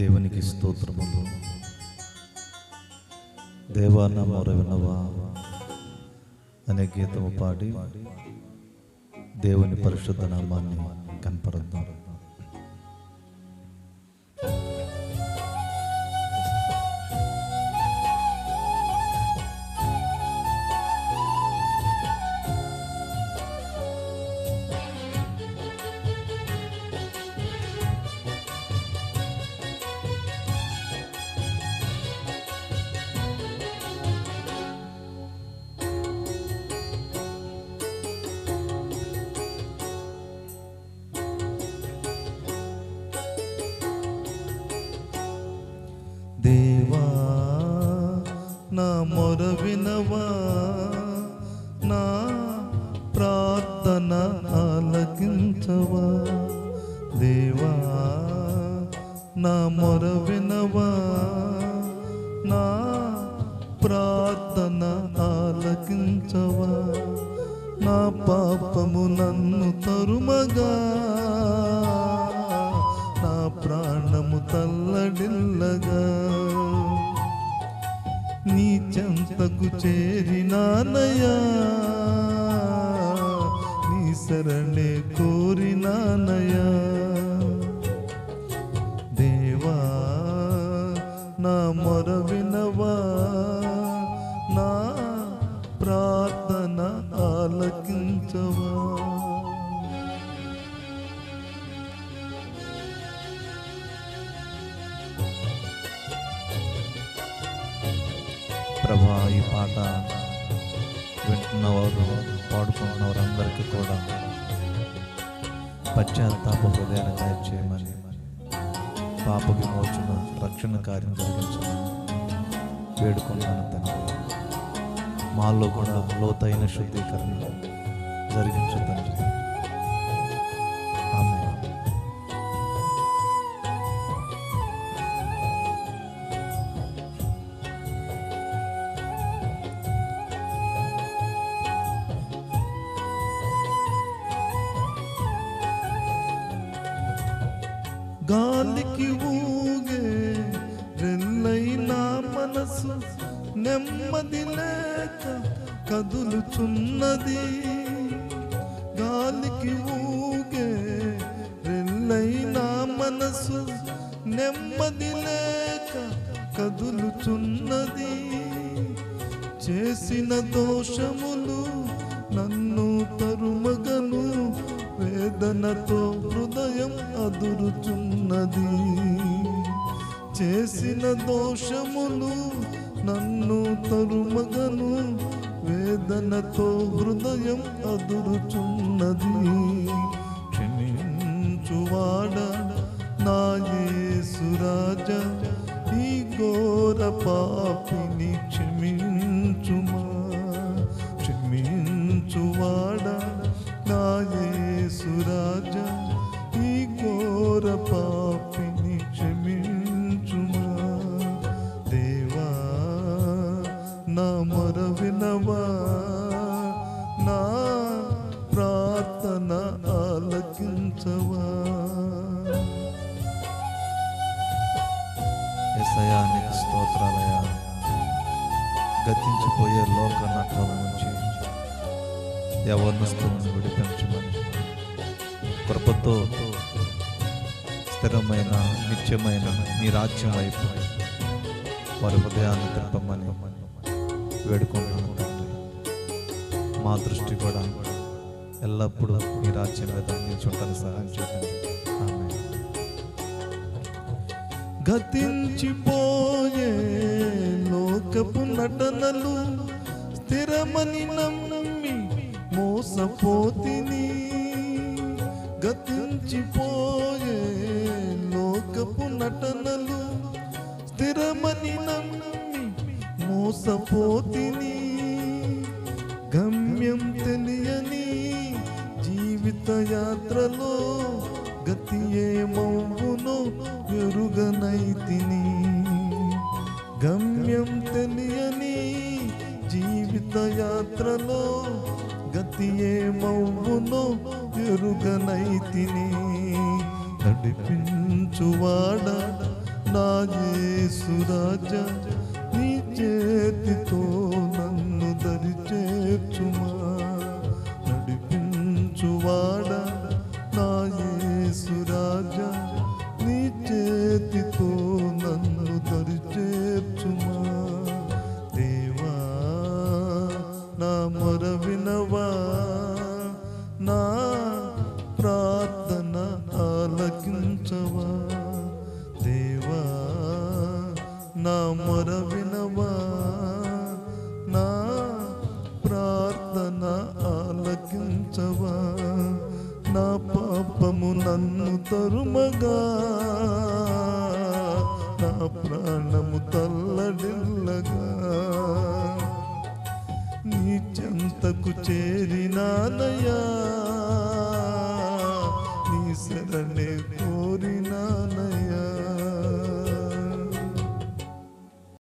దేవునికి స్తోత్రములు దేవాన నా అనే గీతము పాడి దేవుని పరిశుద్ధ నామాన్ని కనపరుద్దాం. దేవా నా మొర వినవా నా ప్రార్థన ఆలకించవా? దేవా నా మొర వినవా నా ప్రార్థన ఆలకించవా? నా పాపము నన్ను తరుమగా నా ప్రాణము తల్లడిల్లగా నీ చెంతకు చేరినానయా ప్రభా ఈ పాట వింటున్నవారు పాడుకుంటున్నవారు అందరికీ కూడా పశ్చాత్తాప హృదయాన్ని దయచేయమని పాప విమోచన రక్షణ కార్యం జరిగించమని వేడుకుంటాను తండ్రి. మాలో కూడా లోతైన శుద్ధీకరణ జరిగించు తండ్రి. గాలికి ఊగే రెల్లైనా మనసు నెమ్మది లేక కదులుచున్నది. గాలికి ఊగే రెల్లైనా మనసు నెమ్మది లేక కదులుచున్నది. చేసిన దోషములు నన్ను తరుమగను వేదనతో హృదయం అదురుచున్నది. చేసిన దోషములు నన్ను తరుమగను వేదనతో హృదయం అదురుచున్నది. క్షమించువాడ నాయేసురాజ ఈ ఘోర పాపిని క్షమించుమా? క్షమించువాడా నా మొర వినవా నా ప్రార్థన ఆలకించవా? ఎసయా నీకు స్తోత్రాలయ గతించిపోయే లోక నుంచి యవనస్తులను విడిపించమని కృపతో స్థిరమైన నిత్యమైన నీ రాజ్యం వైపు వారి హృదయాన్ని తిప్పమని వేడుకుంటున్నాను మా దృష్టి కూడా ఎల్లప్పుడూ మీ రాజ్యం మీద నిల్చుంటాను సహాయం చేయండి. గతించిపోయే లోకపు నటనలు స్థిరమని నమ్మి మోసపోతిని. గతించిపోయే లోకపు నటనలు స్థిరమని మోసపోతిని గమ్యం తెలియని జీవిత యాత్రలో గతి ఏమవును ఎరుగనైతిని. గమ్యం తెలియని జీవిత యాత్రలో గతి ఏమవును ఎరుగనైతిని. నడిపించువాడ నా యేసురాజా చేతితో నన్ను దరి చేర్చుమా నడిపించువాడా నా యేసురాజా నీ చేతితో నన్ను దరి చేర్చుమా దేవా నా మొర వినవా నా ప్రార్థన ఆలకించవా? దేవా నా మొర వినవా ఆలకించవా నా పాపము నన్ను తరుమగా. నా ప్రాణము తల్లడిల్లగా. నీ చెంతకు చేరినానయా నీ శరణే కోరినా